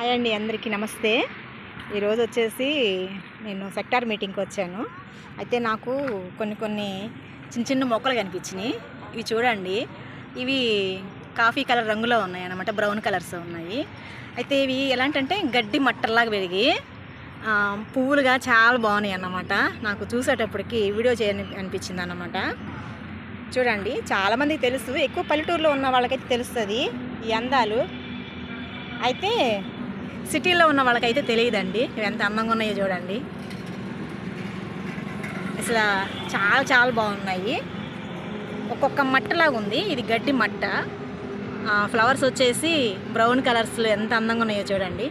Hi అండి అందరికీ నమస్తే. ఈరోజు వచ్చేసి నేను సెక్టార్ మీటింగ్కి వచ్చాను. అయితే నాకు కొన్ని కొన్ని చిన్న చిన్న మొక్కలు కనిపించినాయి. ఇవి చూడండి. ఇవి కాఫీ కలర్ రంగులో ఉన్నాయి అన్నమాట బ్రౌన్ కలర్స్ ఉన్నాయి. అయితే ఇవి ఎలాంటంటే గడ్డి మట్టల్లాగా పెరిగి పువ్వులుగా చాలా బాగున్నాయి అన్నమాట. నాకు చూసేటప్పటికి వీడియో చేయని అనిపించింది అన్నమాట. చూడండి చాలామందికి తెలుసు. ఎక్కువ పల్లెటూరులో ఉన్న వాళ్ళకైతే తెలుస్తుంది ఈ అందాలు. అయితే సిటీలో ఉన్న వాళ్ళకైతే తెలియదండి. ఇవి ఎంత అందంగా ఉన్నాయో చూడండి. అసలు చాలా చాలా బాగున్నాయి. ఒక్కొక్క మట్టలాగా ఉంది. ఇది గడ్డి మట్ట. ఫ్లవర్స్ వచ్చేసి బ్రౌన్ కలర్స్లో ఎంత అందంగా ఉన్నాయో చూడండి.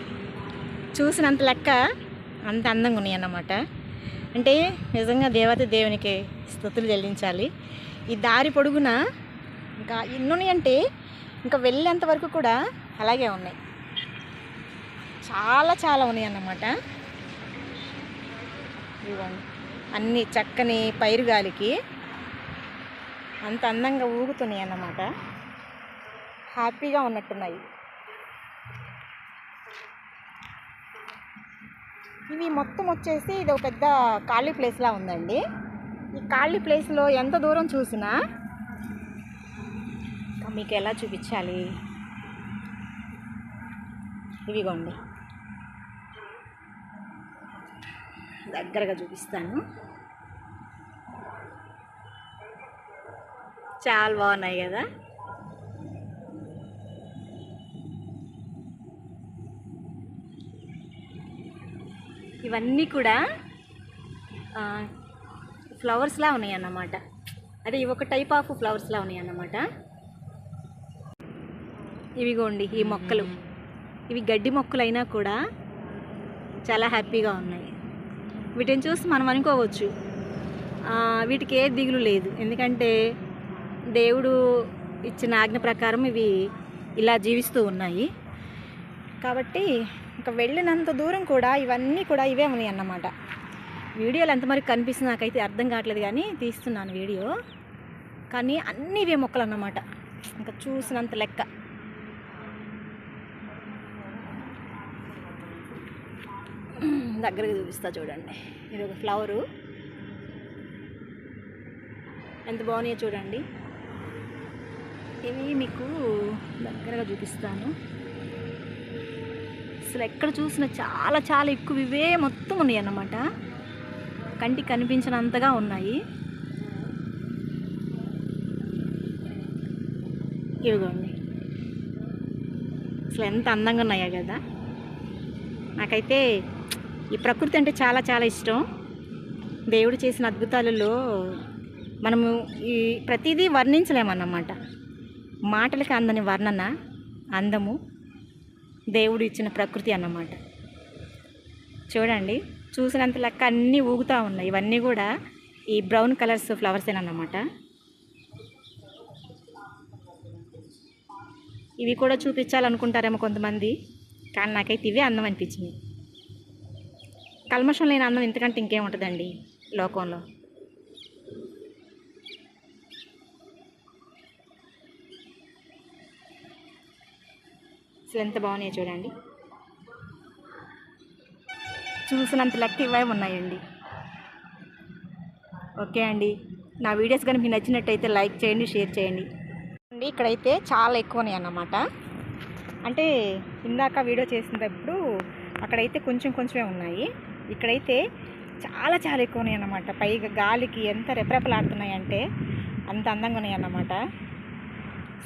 చూసినంత లెక్క అంత అందంగా ఉన్నాయి అన్నమాట. అంటే నిజంగా దేవత దేవునికి స్థుతులు చెల్లించాలి. ఈ దారి పొడుగున ఇంకా ఎన్నున్నాయంటే ఇంకా వెళ్ళేంత వరకు కూడా అలాగే ఉన్నాయి. చాలా చాలా ఉన్నాయి అన్నమాట అన్ని చక్కని పైరు గాలికి అంత అందంగా ఊగుతున్నాయి అన్నమాట హ్యాపీగా ఉన్నట్టున్నాయి. ఇవి మొత్తం వచ్చేసి ఇది ఒక పెద్ద ఖాళీ ప్లేస్లా ఉందండి. ఈ ఖాళీ ప్లేస్లో ఎంత దూరం చూసినా మీకు ఎలా చూపించాలి? ఇవిగోండి. దగ్గరగా చూపిస్తాను. చాలా బాగున్నాయి కదా? ఇవన్నీ కూడా ఫ్లవర్స్లా ఉన్నాయి అన్నమాట అదే ఇవి ఒక టైప్ ఆఫ్ ఫ్లవర్స్లా ఉన్నాయి అన్నమాట ఇవిగోండి ఈ మొక్కలు. ఇవి గడ్డి మొక్కలైనా కూడా చాలా హ్యాపీగా ఉన్నాయి. వీటిని చూసి మనం అనుకోవచ్చు. వీటికి ఏ దిగులు లేదు. ఎందుకంటే దేవుడు ఇచ్చిన ఆజ్ఞ ప్రకారం ఇవి ఇలా జీవిస్తూ ఉన్నాయి. కాబట్టి ఇంకా వెళ్ళినంత దూరం కూడా ఇవన్నీ కూడా ఇవే ఉన్నాయి అన్నమాట. వీడియోలు ఎంతవరకు కనిపిస్తుంది నాకైతే అర్థం కావట్లేదు కానీ తీస్తున్నాను వీడియో. కానీ అన్నీ ఇవే మొక్కలు అన్నమాట. ఇంకా చూసినంత లెక్క. దగ్గరగా చూపిస్తా చూడండి. ఇది ఒక ఫ్లవరు. ఎంత బాగున్నాయో చూడండి. ఇవి మీకు దగ్గరగా చూపిస్తాను. అసలు ఎక్కడ చూసినా చాలా చాలా ఎక్కువ ఇవే మొత్తం ఉన్నాయి అన్నమాట కంటికి కనిపించినంతగా ఉన్నాయి. ఇవిగోండి అసలు ఎంత అందంగా ఉన్నాయో కదా. నాకైతే ఈ ప్రకృతి అంటే చాలా చాలా ఇష్టం. దేవుడు చేసిన అద్భుతాలలో మనము ఈ ప్రతిదీ వర్ణించలేమన్నమాట. మాటలకి అందని వర్ణన అందము దేవుడు ఇచ్చిన ప్రకృతి అన్నమాట. చూడండి చూసినంత లెక్క అన్నీ ఊగుతూ ఉన్నాయి. ఇవన్నీ కూడా ఈ బ్రౌన్ కలర్స్ ఫ్లవర్స్ అన్నమాట. ఇవి కూడా చూపించాలనుకుంటారేమో కొంతమంది కానీ నాకైతే ఇవే అందం అనిపించింది కల్మషం లేని అన్నం ఇంతకంటే ఇంకేముంటుందండి లోకంలో? అసలు ఎంత బాగున్నాయో చూడండి. చూసినంత లెక్క ఇవే ఉన్నాయండి. ఓకే అండి. నా వీడియోస్ కానీ మీకు నచ్చినట్టయితే లైక్ చేయండి షేర్ చేయండి. అండి ఇక్కడైతే చాలా ఎక్కువ ఉన్నాయి అన్నమాట. అంటే ఇందాక వీడియో చేసినప్పుడు అక్కడైతే కొంచెం కొంచెమే ఉన్నాయి. ఇక్కడైతే చాలా చాలా ఎక్కువ ఉన్నాయి అన్నమాట పైగా గాలికి ఎంత రెపరెపలాడుతున్నాయంటే అంత అందంగా ఉన్నాయి అన్నమాట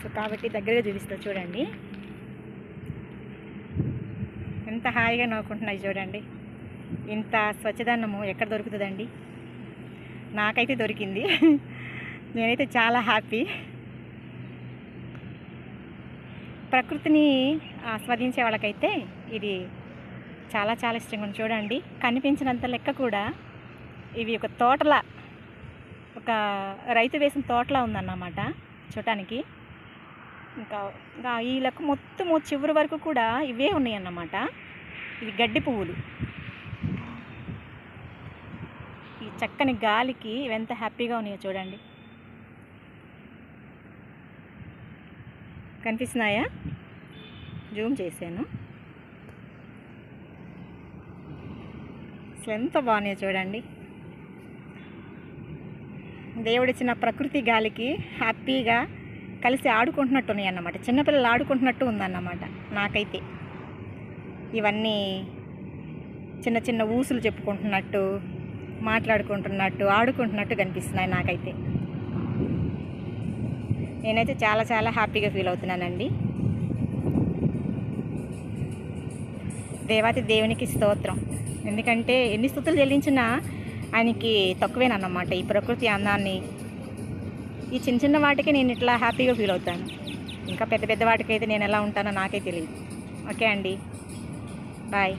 సో కాబట్టి దగ్గరగా చూపిస్తా చూడండి. ఎంత హాయిగా నవ్వుకుంటున్నాయి చూడండి. ఇంత స్వచ్ఛదనము ఎక్కడ దొరుకుతుందండి? నాకైతే దొరికింది. నేనైతే చాలా హ్యాపీ. ప్రకృతిని ఆస్వాదించే వాళ్ళకైతే ఇది చాలా చాలా ఇష్టంగా ఉంది. చూడండి కనిపించినంత లెక్క కూడా ఇవి ఒక తోటలా ఒక రైతు వేసిన తోటలా ఉందన్నమాట చూడటానికి. ఇంకా ఇంకా ఈ లెక్క మొత్తం చివరి వరకు కూడా ఇవే ఉన్నాయి అన్నమాట ఇవి గడ్డి పువ్వులు. ఈ చక్కని గాలికి ఇవి ఎంత హ్యాపీగా ఉన్నాయో చూడండి. కనిపిస్తున్నాయా? జూమ్ చేశాను. అసలు ఎంత బాగున్నాయో చూడండి. దేవుడిచ్చిన ప్రకృతి గాలికి హ్యాపీగా కలిసి ఆడుకుంటున్నట్టు ఉన్నాయి అన్నమాట. చిన్నపిల్లలు ఆడుకుంటున్నట్టు ఉందన్నమాట నాకైతే. ఇవన్నీ చిన్న చిన్న ఊసులు చెప్పుకుంటున్నట్టు మాట్లాడుకుంటున్నట్టు ఆడుకుంటున్నట్టు కనిపిస్తున్నాయి నాకైతే. నేనైతే చాలా చాలా హ్యాపీగా ఫీల్ అవుతున్నానండి. దేవాతి దేవునికి స్తోత్రం. ఎందుకంటే ఎన్ని స్థుతులు చెల్లించినా ఆయనకి తక్కువేనన్నమాట ఈ ప్రకృతి అందాన్ని ఈ చిన్న చిన్న వాటికి నేను ఇట్లా హ్యాపీగా ఫీల్ అవుతాను. ఇంకా పెద్ద పెద్ద వాటికైతే నేను ఎలా ఉంటానో నాకే తెలియదు. ఓకే అండి. బాయ్.